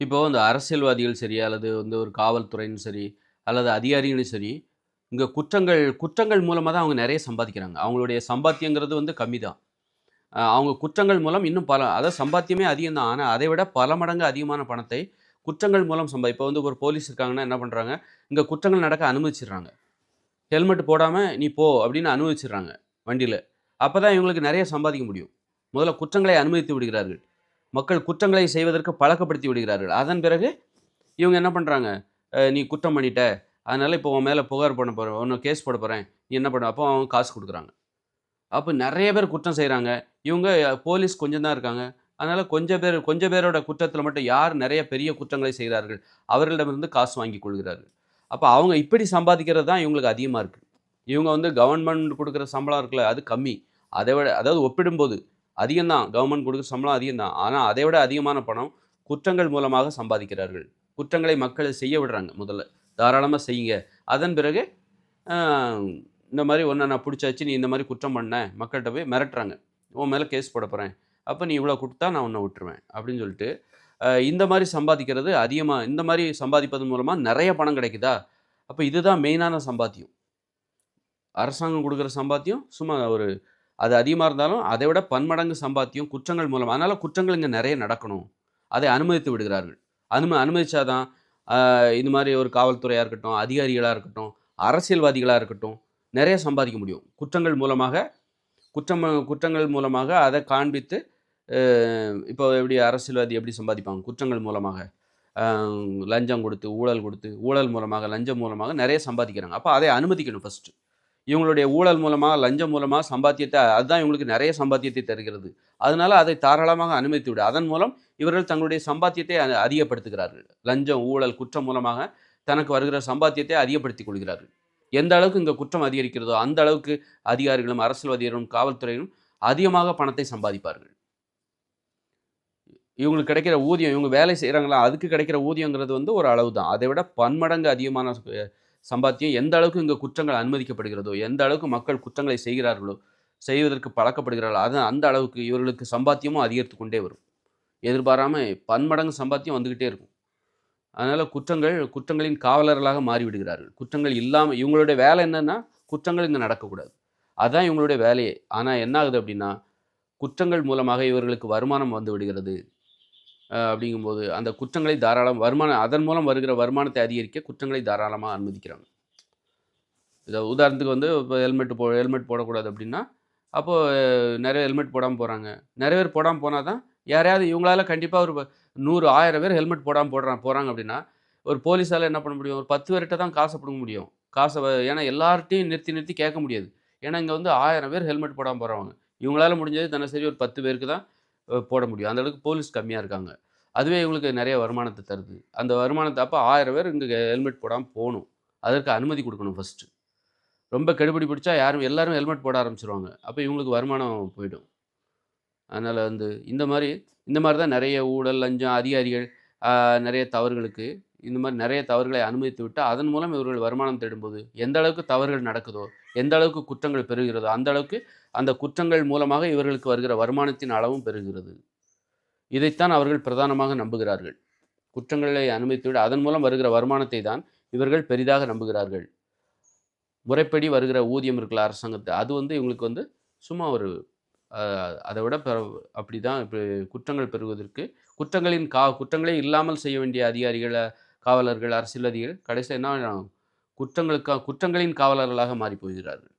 இப்போது இந்த அரசியல்வாதிகள் சரி, அல்லது வந்து ஒரு காவல்துறையும் சரி, அல்லது அதிகாரிகளும் சரி, இங்கே குற்றங்கள் குற்றங்கள் மூலமாக தான் அவங்க நிறைய சம்பாதிக்கிறாங்க. அவங்களுடைய சம்பாத்தியங்கிறது வந்து கம்மி தான். அவங்க குற்றங்கள் மூலம் இன்னும் பல அதாவது சம்பாத்தியமே அதிகம் தான். ஆனால் அதை விட பல மடங்கு அதிகமான பணத்தை குற்றங்கள் மூலம் சம்பா இப்போ வந்து ஒரு போலீஸ் இருக்காங்கன்னா என்ன பண்ணுறாங்க இங்கே குற்றங்கள் நடக்க அனுமதிச்சிடுறாங்க ஹெல்மெட் போடாமல் நீ போ அப்படின்னு அனுபவிச்சுடுறாங்க வண்டியில் அப்போ தான் இவங்களுக்கு நிறைய சம்பாதிக்க முடியும். முதல்ல குற்றங்களை அனுமதித்து விடுகிறார்கள். மக்கள் குற்றங்களை செய்வதற்கு பழக்கப்படுத்தி விடுகிறார்கள். அதன் பிறகு இவங்க என்ன பண்ணுறாங்க நீ குற்றம் பண்ணிட்ட. அதனால் இப்போ உன் மேலே புகார் பண்ண போகிறேன் உன்னை கேஸ் போட போகிறேன் நீ என்ன பண்ண அப்போ அவங்க காசு கொடுக்குறாங்க அப்போ நிறைய பேர் குற்றம் செய்கிறாங்க இவங்க போலீஸ் கொஞ்சம் தான் இருக்காங்க. அதனால் கொஞ்சம் பேர் கொஞ்சம் பேரோட குற்றத்தில் மட்டும் யார் நிறைய பெரிய குற்றங்களை செய்கிறார்கள், அவர்களிடமிருந்து காசு வாங்கி கொள்கிறார்கள். அப்போ அவங்க இப்படி சம்பாதிக்கிறது தான் இவங்களுக்கு அதிகமாக இருக்குது இவங்க வந்து கவர்மெண்ட் கொடுக்குற சம்பளம் இருக்குல்ல, அது கம்மி. அதை விட அதாவது ஒப்பிடும்போது அதிகம் தான். கவர்மெண்ட் கொடுக்குற சம்பளம் அதிகம் தான். ஆனால் அதை விட அதிகமான பணம் குற்றங்கள் மூலமாக சம்பாதிக்கிறார்கள். குற்றங்களை மக்களை செய்ய விடுறாங்க முதல்ல. தாராளமாக செய்யுங்க. அதன் பிறகு இந்த மாதிரி ஒன்றை நான் பிடிச்சாச்சு நீ இந்த மாதிரி குற்றம் பண்ண. மக்கள்கிட்ட போய் மிரட்டுறாங்க. உன் மேலே கேஸ் போட போகிறேன் அப்போ நீ இவ்வளோ கொடுத்தா நான் உன்னை விட்டுருவேன். அப்படின்னு சொல்லிட்டு, இந்த மாதிரி சம்பாதிக்கிறது அதிகமாக இந்த மாதிரி சம்பாதிப்பதன் மூலமாக நிறைய பணம் கிடைக்குதா? அப்போ இதுதான் மெயினான சம்பாத்தியம். அரசாங்கம் கொடுக்குற சம்பாத்தியம் சும்மா ஒரு அது அதிகமாக இருந்தாலும், அதை விட பன்மடங்கு சம்பாத்தியம் குற்றங்கள் மூலம் அதனால் குற்றங்கள் இங்கே நிறைய நடக்கணும். அதை அனுமதித்து விடுகிறார்கள். அனும அனுமதிச்சா தான் மாதிரி இந்த ஒரு காவல்துறையாக இருக்கட்டும், அதிகாரிகளாக இருக்கட்டும், அரசியல்வாதிகளாக இருக்கட்டும், நிறைய சம்பாதிக்க முடியும். குற்றங்கள் மூலமாக குற்றம் குற்றங்கள் மூலமாக அதை காண்பித்து இப்போ எப்படி அரசியல்வாதி எப்படி சம்பாதிப்பாங்க? குற்றங்கள் மூலமாக. லஞ்சம் கொடுத்து ஊழல் கொடுத்து ஊழல் மூலமாக, லஞ்சம் மூலமாக நிறைய சம்பாதிக்கிறாங்க. அப்போ அதை அனுமதிக்கணும் ஃபஸ்ட்டு இவங்களுடைய ஊழல் மூலமாக லஞ்சம் மூலமாக சம்பாத்தியத்தை அதுதான் இவங்களுக்கு நிறைய சம்பாத்தியத்தை தருகிறது. அதனால அதை தாராளமாக அனுமதித்து விடு. அதன் மூலம் இவர்கள் தங்களுடைய சம்பாத்தியத்தை அதிகப்படுத்துகிறார்கள். லஞ்சம், ஊழல், குற்றம் மூலமாக தனக்கு வருகிற சம்பாத்தியத்தை அதிகப்படுத்திக் கொள்கிறார்கள். எந்த அளவுக்கு இங்கே குற்றம் அதிகரிக்கிறதோ, அந்த அளவுக்கு அதிகாரிகளும், அரசியல்வாதிகளும், காவல்துறையினரும் அதிகமாக பணத்தை சம்பாதிப்பார்கள். இவங்களுக்கு கிடைக்கிற ஊதியம் இவங்க வேலை செய்கிறாங்களா அதுக்கு கிடைக்கிற ஊதியங்கிறது வந்து ஒரு அளவு தான். அதை விட பன்மடங்கு அதிகமான சம்பாத்தியம் எந்த அளவுக்கு இங்கே குற்றங்கள் அனுமதிக்கப்படுகிறதோ, எந்த அளவுக்கு மக்கள் குற்றங்களை செய்கிறார்களோ, செய்வதற்கு பழக்கப்படுகிறார்களோ, அது அந்த அளவுக்கு இவர்களுக்கு சம்பாத்தியமும் அதிகரித்துக் கொண்டே வரும். எதிர்பாராமல் பன்மடங்கு சம்பாத்தியம் வந்துக்கிட்டே இருக்கும். அதனால் குற்றங்கள் குற்றங்களின் காவலர்களாக மாறிவிடுகிறார்கள். குற்றங்கள் இல்லாமல் இவங்களுடைய வேலை என்னென்னா குற்றங்கள் இங்கே நடக்கக்கூடாது. அதான் இவங்களுடைய வேலையே. ஆனால் என்ன ஆகுது அப்படின்னா, குற்றங்கள் மூலமாக இவர்களுக்கு வருமானம் வந்து விடுகிறது. அப்படிங்கும்போது அந்த குற்றங்களை தாராளம் வருமானம் அதன் மூலம் வருகிற வருமானத்தை அதிகரிக்க குற்றங்களை தாராளமாக அனுமதிக்கிறாங்க. இதை உதாரணத்துக்கு வந்து இப்போ ஹெல்மெட் போ ஹெல்மெட் போடக்கூடாது அப்படின்னா, அப்போது நிறைய ஹெல்மெட் போடாமல் போகிறாங்க நிறைய பேர் போடாமல் போனால் தான் யாரையாவது இவங்களால கண்டிப்பாக ஒரு நூறு ஆயிரம் பேர் ஹெல்மெட் போடாமல் போடுறான் போகிறாங்க அப்படின்னா, ஒரு போலீஸால் என்ன பண்ண முடியும்? ஒரு பத்து பேர்கிட்ட தான் காசை பிடுங்க முடியும். காசை ஏன்னா எல்லார்ட்டையும் நிறுத்தி நிறுத்தி கேட்க முடியாது. ஏன்னா இங்கே வந்து ஆயிரம் பேர் ஹெல்மெட் போடாமல் போகிறாங்க இவங்களால முடிஞ்சது தினசரி ஒரு 10 பேருக்கு தான் போட முடியும். அந்த அளவுக்கு போலீஸ் கம்மியாக இருக்காங்க. அதுவே இவங்களுக்கு நிறைய வருமானத்தை தருது. அந்த வருமானத்தை அப்போ ஆயிரம் பேர் இங்கே ஹெல்மெட் போடாமல் போகணும் அதற்கு அனுமதி கொடுக்கணும் ஃபஸ்ட்டு ரொம்ப கெடுபடி பிடிச்சா யாரும் எல்லாரும் ஹெல்மெட் போட ஆரம்பிச்சிருவாங்க அப்போ இவங்களுக்கு வருமானம் போயிடும். அதனால் வந்து இந்த மாதிரி இந்த மாதிரி தான் நிறைய ஊழல், லஞ்சம், அதிகாரிகள் நிறைய தவறுகளுக்கு இந்த மாதிரி நிறைய தவறுகளை அனுமதித்து விட்டு, அதன் மூலம் இவர்கள் வருமானம் தேடும்போது, எந்த அளவுக்கு தவறுகள் நடக்குதோ, எந்த அளவுக்கு குற்றங்கள் பெறுகிறதோ அந்த அளவுக்கு அந்த குற்றங்கள் மூலமாக இவர்களுக்கு வருகிற வருமானத்தின் அளவும் பெறுகிறது இதைத்தான் அவர்கள் பிரதானமாக நம்புகிறார்கள். குற்றங்களை அனுமதித்துவிட அதன் மூலம் வருகிற வருமானத்தை தான் இவர்கள் பெரிதாக நம்புகிறார்கள். முறைப்படி வருகிற ஊதியம் இருக்கல அரசாங்கத்தை அது வந்து இவங்களுக்கு வந்து சும்மா ஒரு அதை விட அப்படி அப்படிதான் இப்போ குற்றங்கள் பெறுவதற்கு குற்றங்களின் கா குற்றங்களே இல்லாமல் செய்ய வேண்டிய அதிகாரிகள், காவலர்கள், அரசியல்வாதிகள் கடைசியில் என்ன குற்றங்களுக்கா குற்றங்களின் காவலர்களாக மாறி போகிறார்கள்.